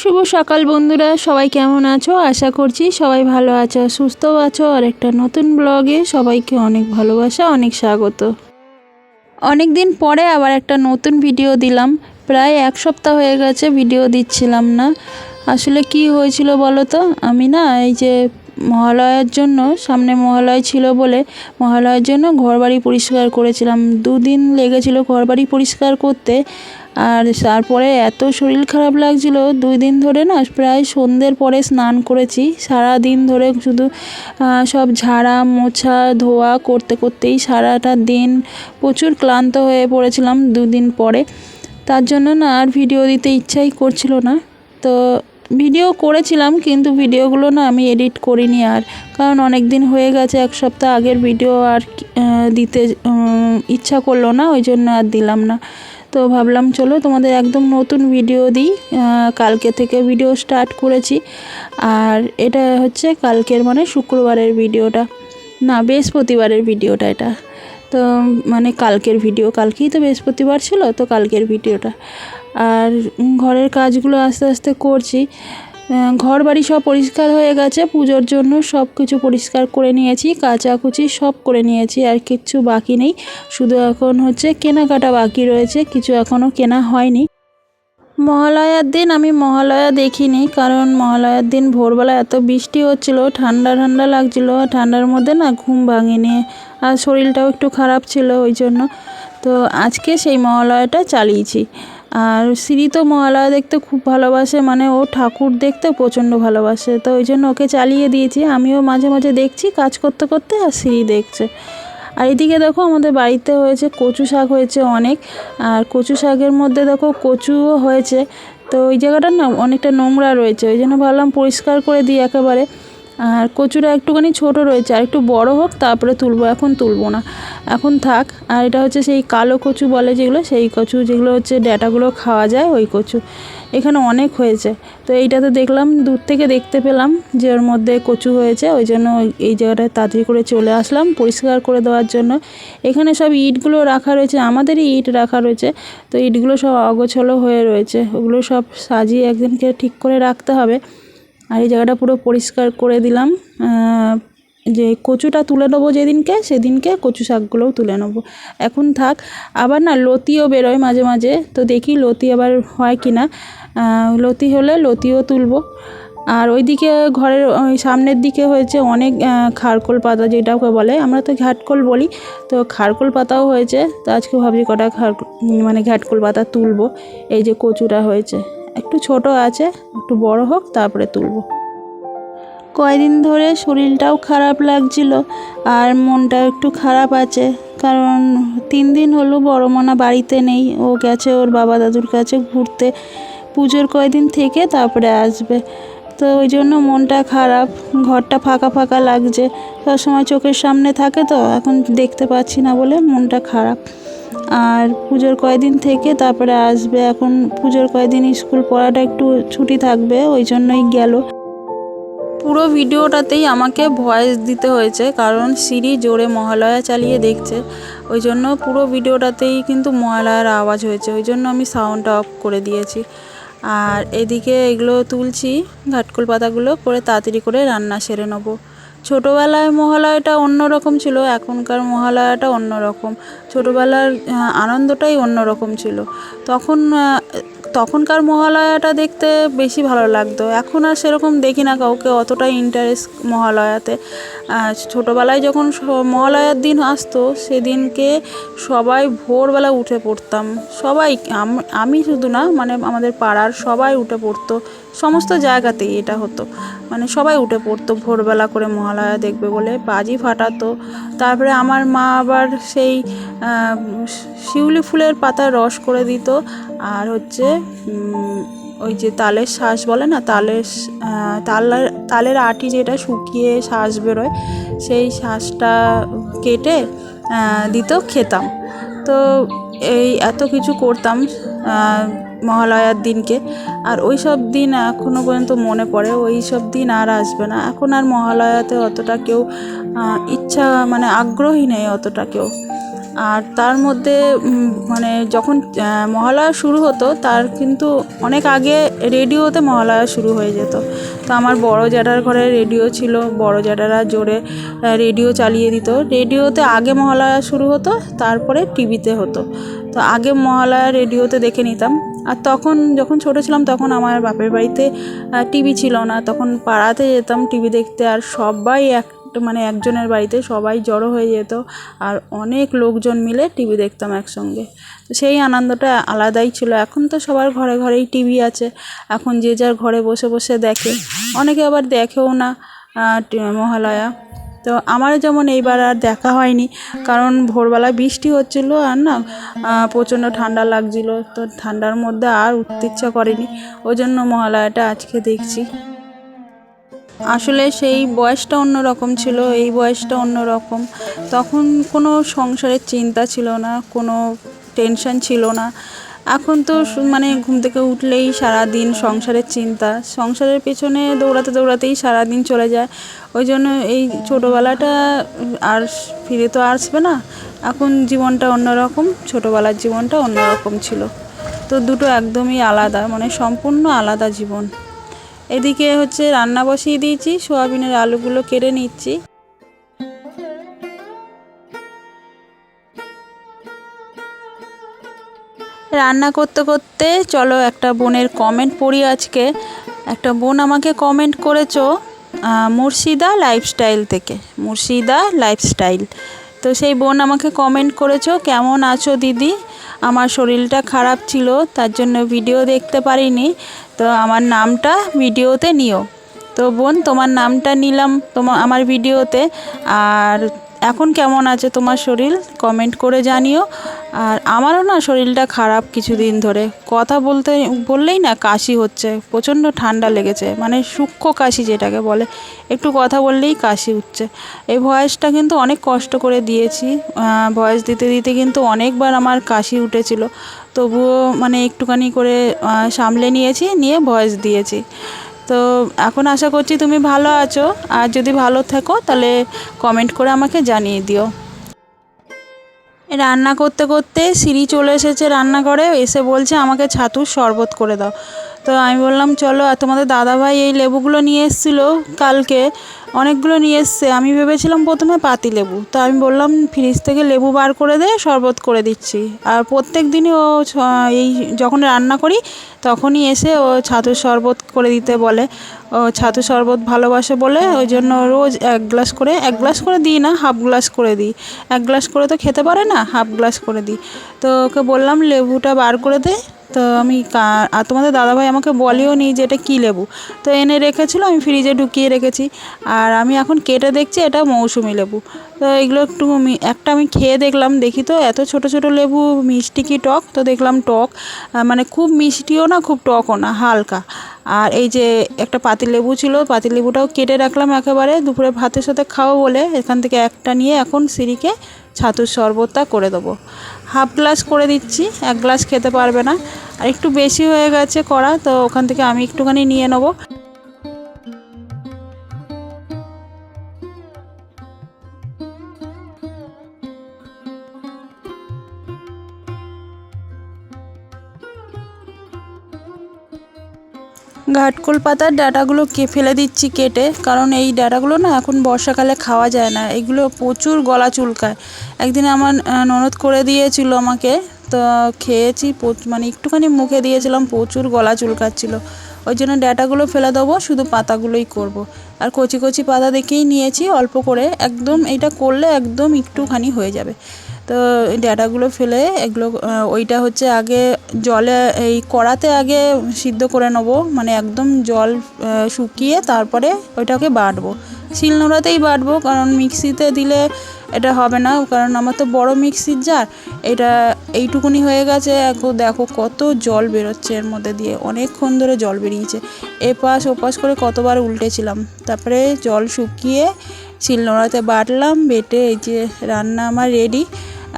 শুভ সকাল বন্ধুরা, সবাই কেমন আছো? আশা করছি সবাই ভালো আছো সুস্থ আছো। আর একটা নতুন ব্লগে সবাইকে অনেক ভালোবাসা, অনেক স্বাগত। অনেক দিন পরে আবার একটা নতুন ভিডিও দিলাম। প্রায় এক সপ্তাহ হয়ে গেছে, ভিডিও দিচ্ছিলাম না। আসলে কি হয়েছিল বলো তো? আমি না এই যে মহালয়ার জন্য, সামনে মহালয় ছিল বলে মহালয়ার জন্য ঘরবাড়ি পরিষ্কার করেছিলাম। দুদিন লেগেছিল ঘরবাড়ি পরিষ্কার করতে আর তারপরে এত শরীর খারাপ লাগছিল, দুই দিন ধরে না প্রায় সন্ধ্যের পরে স্নান করেছি। সারা দিন ধরে শুধু সব ঝাড়া, মোছা, ধোয়া করতে করতেই সারাটা দিন প্রচুর ক্লান্ত হয়ে পড়েছিলাম দুদিন পরে। তার জন্য না আর ভিডিও দিতে ইচ্ছাই করছিল না। তো ভিডিও করেছিলাম, কিন্তু ভিডিওগুলো না আমি এডিট করিনি আর। কারণ অনেক দিন হয়ে গেছে, এক সপ্তাহ আগের ভিডিও আর দিতে ইচ্ছা করল না, ওই জন্য আর দিলাম না। তো ভাবলাম, চলো তোমাদের একদম নতুন ভিডিও দিই। কালকে থেকে ভিডিও স্টার্ট করেছি। আর এটা হচ্ছে কালকের মানে শুক্রবারের ভিডিওটা। না, বৃহস্পতিবারের ভিডিওটা এটা। তো মানে কালকের ভিডিও, কালকেই তো বৃহস্পতিবার ছিল, তো কালকের ভিডিওটা। আর ঘরের কাজগুলো আস্তে আস্তে করছি। ঘর বাড়ি সব পরিষ্কার হয়ে গেছে, পুজোর জন্য সব কিছু পরিষ্কার করে নিয়েছি, কাচাকুচি সব করে নিয়েছি, আর কিচ্ছু বাকি নেই। শুধু এখন হচ্ছে কেনাকাটা বাকি রয়েছে, কিছু এখনও কেনা হয়নি। মহালয়ার দিন আমি মহালয়া দেখিনি, কারণ মহালয়ার দিন ভোরবেলা এত বৃষ্টি হচ্ছিল, ঠান্ডা ঠান্ডা লাগছিল, ঠান্ডার মধ্যে না ঘুম ভাঙেনি, আর শরীরটাও একটু খারাপ ছিল ওই জন্য। তো আজকে সেই মহালয়াটা চালিয়েছি। আর সিঁড়ি তো মহালয়া দেখতে খুব ভালোবাসে মানে ও ঠাকুর দেখতে প্রচণ্ড ভালোবাসে। তো ওই জন্য ওকে চালিয়ে দিয়েছি। আমিও মাঝে মাঝে দেখছি, কাজ করতে করতে আর সিঁড়ি দেখছে। আর এদিকে দেখো আমাদের বাড়িতে হয়েছে কচু শাক হয়েছে অনেক। আর কচু শাকের মধ্যে দেখো কচুও হয়েছে। তো ওই জায়গাটা না অনেকটা নোংরা রয়েছে। ওই জন্য ভাবলাম পরিষ্কার করে দিই একেবারে। আর কচুটা একটুখানি ছোট রয়েছে, আর একটু বড় হোক, তারপরে তুলবো। এখন তুলবো না। এখন থাক, আর এটা হচ্ছে সেই কালো কচু বলে যেগুলো, সেই কচু যেগুলো হচ্ছে ড্যাটাগুলো খাওয়া যায়, ওই কচু। এখানে অনেক হয়েছে। তো এইটাতে দেখলাম, দূর থেকে দেখতে পেলাম যে ওর মধ্যে কচু হয়েছে, ওই জন্য এই জায়গাটায় তাড়াতাড়ি করে চলে আসলাম পরিষ্কার করে দেওয়ার জন্য। এখানে সব ইটগুলো রাখা রয়েছে, আমাদেরই ইট রাখা রয়েছে। তো ইটগুলো সব অগোছলো হয়ে রয়েছে। ওগুলো সব সাজিয়ে একদিনকে ঠিক করে রাখতে হবে। আর এই জায়গাটা পুরো পরিষ্কার করে দিলাম। যে কচুটা তুলে নেব যেদিনকে, সেদিনকে কচু শাকগুলোও তুলে নেব। এখন থাক, আবার না লতিও বেরোয় মাঝে মাঝে, তো দেখি লতি আবার হয় কি না লতি হলে লতিও তুলবো। আর ওইদিকে ঘরের ওই সামনের দিকে হয়েছে অনেক খারকোল পাতা যেটাকে বলে, আমরা তো ঘাটকোল বলি, তো খারকোল পাতাও হয়েছে। তো আজকে ভাবছি কটা খার মানে ঘাটকোল পাতা তুলবো, এই যে কচুটা হয়েছে। একটু ছোট আছে, একটু বড় হোক, তারপরে তুলবো। কয়দিন ধরে শরীরটাও খারাপ লাগছিল আর মনটাও একটু খারাপ আছে, কারণ তিন দিন হলো বড় মনা বাড়িতে নেই, ও গেছে ওর বাবা দাদুর কাছে ঘুরতে। পুজোর কয়দিন থেকে তারপরে আসবে। তো ওই জন্য মনটা খারাপ, ঘরটা ফাঁকা ফাঁকা লাগছে। সবসময় চোখের সামনে থাকে তো, এখন দেখতে পাচ্ছি না বলে মনটা খারাপ। আর পুজোর কয়দিন থেকে তারপরে আসবে। এখন পুজোর কয়দিন স্কুল পড়াটা একটু ছুটি থাকবে, ওই জন্যই গেল। পুরো ভিডিওটাতেই আমাকে ভয়েস দিতে হয়েছে, কারণ সিঁড়ি জোরে মহালয়া চালিয়ে দেখছে। ওই জন্য পুরো ভিডিওটাতেই কিন্তু মহালয়ার আওয়াজ হয়েছে, ওই জন্য আমি সাউন্ডটা অফ করে দিয়েছি। আর এদিকে এগুলো তুলছি, ঘাটকোল পাতাগুলো করে তাড়াতাড়ি করে রান্না সেরে নেব। ছোটোবেলায় মহালয়াটা অন্যরকম ছিল, এখনকার মহালয়াটা অন্যরকম। ছোটোবেলার আনন্দটাই অন্যরকম ছিল। তখন তখনকার মহালয়াটা দেখতে বেশি ভালো লাগতো। এখন আর সেরকম দেখি না কাউকে অতটা ইন্টারেস্ট মহালয়াতে। ছোটোবেলায় যখন মহালয়ার দিন আসতো, সেদিনকে সবাই ভোরবেলা উঠে পড়তাম। সবাই আমি শুধু না মানে আমাদের পাড়ার সবাই উঠে পড়তো। সমস্ত জায়গাতেই এটা হতো। মানে সবাই উঠে পড়তো, ভোরবেলা করে মহালয়া দেখবে বলে। বাজি ফাটাতো। তারপরে আমার মা আবার সেই শিউলি ফুলের পাতার রস করে দিত। আর হচ্ছে ওই যে তালের শ্বাস বলে না? তালের তালের তালের আটি যেটা শুকিয়ে শ্বাস বেরোয়, সেই শ্বাসটা কেটে দিত, খেতাম। তো এই এত কিছু করতাম মহালয়ার দিনকে। আর ওই সব দিন এখনও পর্যন্ত মনে পড়ে ওই সব দিন আর আসবে না। এখন আর মহালয়াতে অতটা কেউ ইচ্ছা মানে আগ্রহী নেই অতটা কেউ। আর তার মধ্যে মানে যখন মহালয়া শুরু হতো, তার কিন্তু অনেক আগে রেডিওতে মহালয়া শুরু হয়ে যেত। তো আমার বড় জ্যাঠার ঘরে রেডিও ছিল, বড় জ্যাঠারা জোরে রেডিও চালিয়ে দিত। রেডিওতে আগে মহালয়া শুরু হতো, তারপরে টিভিতে হতো। তো আগে মহালয়া রেডিওতে দেখে নিতাম। আর তখন যখন ছোট ছিলাম তখন আমার বাপের বাড়িতে টিভি ছিল না। তখন পাড়াতে যেতাম টিভি দেখতে আর সবাই এক মানে একজনের বাড়িতে সবাই জড়ো হয়ে যেত আর অনেক লোকজন মিলে টিভি দেখতাম একসঙ্গে। তো সেই আনন্দটা আলাদাই ছিল। এখন তো সবার ঘরে ঘরেই টিভি আছে। এখন যে যার ঘরে বসে বসে দেখে। অনেকে আবার দেখেও না মহালয়া। তো আমার যেমন এইবার আর দেখা হয়নি, কারণ ভোরবেলা বৃষ্টি হচ্ছিল আর না প্রচণ্ড ঠান্ডা লাগছিল, তো ঠান্ডার মধ্যে আর উঠতে ইচ্ছা করেনি, ওই জন্য মহালয়াটা আজকে দেখছি। আসলে সেই বয়সটা অন্যরকম ছিল, এই বয়সটা অন্যরকম, তখন কোনো সংসারের চিন্তা ছিল না, কোনো টেনশন ছিল না এখন তো মানে ঘুম থেকে উঠলেই সারা দিন সংসারের চিন্তা। সংসারের পেছনে দৌড়াতে দৌড়াতেই সারা দিন চলে যায়। ওই জন্য এই ছোটোবেলাটা আর ফিরে তো আসবে না। এখন জীবনটা অন্যরকম, ছোটোবেলার জীবনটা অন্যরকম ছিল। তো দুটো একদমই আলাদা মানে সম্পূর্ণ আলাদা জীবন। এদিকে হচ্ছে রান্না বসিয়ে দিয়েছি, সোয়াবিনের আলুগুলো কেটে নিচ্ছি। রান্না করতে করতে চলো একটা বোনের কমেন্ট পড়ি আজকে। একটা বোন আমাকে কমেন্ট করেছ মুর্শিদা লাইফস্টাইল থেকে। মুর্শিদা লাইফস্টাইল তো সেই বোন আমাকে কমেন্ট করেছ, কেমন আছো দিদি? আমার শরীরটা খারাপ ছিল, তার জন্য ভিডিও দেখতে পারিনি। তো আমার নামটা ভিডিওতে নিও। তো বোন, তোমার নামটা নিলাম তোমার আমার ভিডিওতে আর এখন কেমন আছে তোমার শরীর? কমেন্ট করে জানিও। আর আমারও না শরীরটা খারাপ কিছুদিন ধরে। কথা বলতে, বললেই না কাশি হচ্ছে, প্রচণ্ড ঠান্ডা লেগেছে মানে সূক্ষ্ম কাশি যেটাকে বলে। একটু কথা বললেই কাশি উঠছে এই ভয়েসটা কিন্তু অনেক কষ্ট করে দিয়েছি। ভয়েস দিতে দিতে কিন্তু অনেকবার আমার কাশি উঠেছিল। তবুও মানে একটুখানি করে সামলে নিয়েছি, নিয়ে ভয়েস দিয়েছি। তো এখন আশা করছি তুমি ভালো আছো। আর যদি ভালো থাকো, তাহলে কমেন্ট করে আমাকে জানিয়ে দিও। রান্না করতে করতে সিঁড়ি চলে এসেছে রান্নাঘরে এসে বলছে আমাকে ছাতুর শরবত করে দাও। তো আমি বললাম, চলো, আর তোমাদের দাদাভাই এই লেবুগুলো নিয়ে এসেছিল কালকে। অনেকগুলো নিয়ে এসছে। আমি ভেবেছিলাম প্রথমে পাতি লেবু। তো আমি বললাম, ফ্রিজ থেকে লেবু বার করে দে, শরবত করে দিচ্ছি। আর প্রত্যেক দিনই ও এই যখন রান্না করি, তখনই এসে ও ছাতুর শরবত করে দিতে বলে। ও ছাতু শরবত ভালোবাসে বলে, ওই জন্য রোজ এক গ্লাস করে, এক গ্লাস করে দিই না, হাফ গ্লাস করে দিই। এক গ্লাস করে তো খেতে পারে না, হাফ গ্লাস করে দিই। তো ওকে বললাম, লেবুটা বার করে দে তো আমি আর তোমাদের দাদাভাই আমাকে বলেও নি যে এটা কী লেবু। তো এনে রেখেছিলো, আমি ফ্রিজে ঢুকিয়ে রেখেছি। আর আমি এখন কেটে দেখছি এটা মৌসুমি লেবু। তো এগুলো একটু একটা আমি খেয়ে দেখলাম, দেখি তো, এত ছোট ছোট লেবু, মিষ্টি কি টক? তো দেখলাম টক। মানে খুব মিষ্টিও না, খুব টকও না, হালকা। আর এই যে একটা পাতিলেবু ছিল, পাতিলেবুটাও কেটে রাখলাম একেবারে দুপুরে ভাতের সাথে খাওয়া বলে। এখান থেকে একটা নিয়ে এখন সিঁড়িকে ছাতুর শরবতটা করে দেবো। হাফ গ্লাস করে দিচ্ছি, এক গ্লাস খেতে পারবে না। আর একটু বেশি হয়ে গেছে করা তো ওখান থেকে আমি একটুখানি নিয়ে নেব। ঘাটকোল পাতার ডাঁটাগুলো কে ফেলে দিচ্ছি কেটে? কারণ এই ডাঁটাগুলো না এখন বর্ষাকালে খাওয়া যায় না। এগুলো প্রচুর গলা চুলকায়। একদিন আমার ননদ করে দিয়েছিল আমাকে। তো খেয়েছি মানে একটুখানি মুখে দিয়েছিলাম, প্রচুর গলা চুলকাচ্ছিল। ওই জন্য ডাটাগুলো ফেলে দেবো, শুধু পাতাগুলোই করব। আর কচি কচি পাতা দেখেই নিয়েছি, অল্প করে। একদম এইটা করলে একদম একটুখানি হয়ে যাবে। তো এই ডাঁটাগুলো ফেলে এগুলো ওইটা হচ্ছে আগে জলে, এই কড়াতে আগে সিদ্ধ করে নেব। মানে একদম জল শুকিয়ে তারপরে ওইটাকে বাটবো। শিলনোড়াতেই বাটবো, কারণ মিক্সিতে দিলে এটা হবে না। কারণ আমার তো বড় মিক্সির জার, এটা এইটুকুনি হয়ে গেছে। এখন দেখো কত জল বেরোচ্ছে এর মধ্যে দিয়ে। অনেকক্ষণ ধরে জল বেরিয়েছে। এপাশ ওপাশ করে কতবার উল্টেছিলাম। তারপরে জল শুকিয়ে শিলনোড়াতে বাটলাম, বেটে এই যে রান্না আমার রেডি।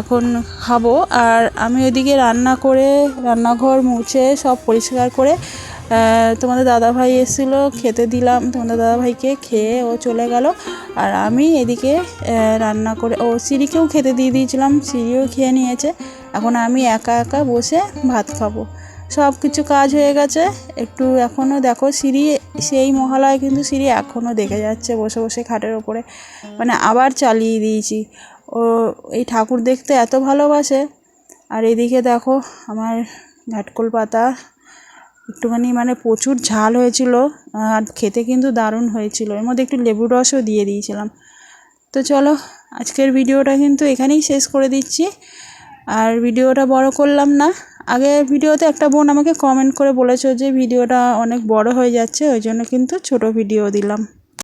এখন খাব। আর আমি ওইদিকে রান্না করে, রান্নাঘর মুছে সব পরিষ্কার করে তোমাদের দাদাভাই এসেছিল, খেতে দিলাম তোমাদের দাদাভাইকে, খেয়ে ও চলে গেল। আর আমি এদিকে রান্না করে, ও সিঁড়িকেও খেতে দিয়ে দিয়েছিলাম, সিঁড়িও খেয়ে নিয়েছে। এখন আমি একা একা বসে ভাত খাব। সব কিছু কাজ হয়ে গেছে। একটু এখনও দেখো, সিঁড়ি, সেই মহালয় কিন্তু সিঁড়ি এখনও দেখে যাচ্ছে বসে বসে খাটের ওপরে। মানে আবার চালিয়ে দিয়েছি। ও এই ঠাকুর দেখতে এত ভালোবাসে। আর এদিকে দেখো আমার ঘাটকোল পাতা একটুখানি মানে প্রচুর ঝাল হয়েছিল, আর খেতে কিন্তু দারুণ হয়েছিল। এর মধ্যে একটু লেবুর রসও দিয়ে দিয়েছিলাম। তো চলো, আজকের ভিডিওটা কিন্তু এখানেই শেষ করে দিচ্ছি। আর ভিডিওটা বড় করলাম না। আগে ভিডিওতে একটা বোন আমাকে কমেন্ট করে বলেছ যে, ভিডিওটা অনেক বড় হয়ে যাচ্ছে, ওই জন্য কিন্তু ছোট ভিডিও দিলাম।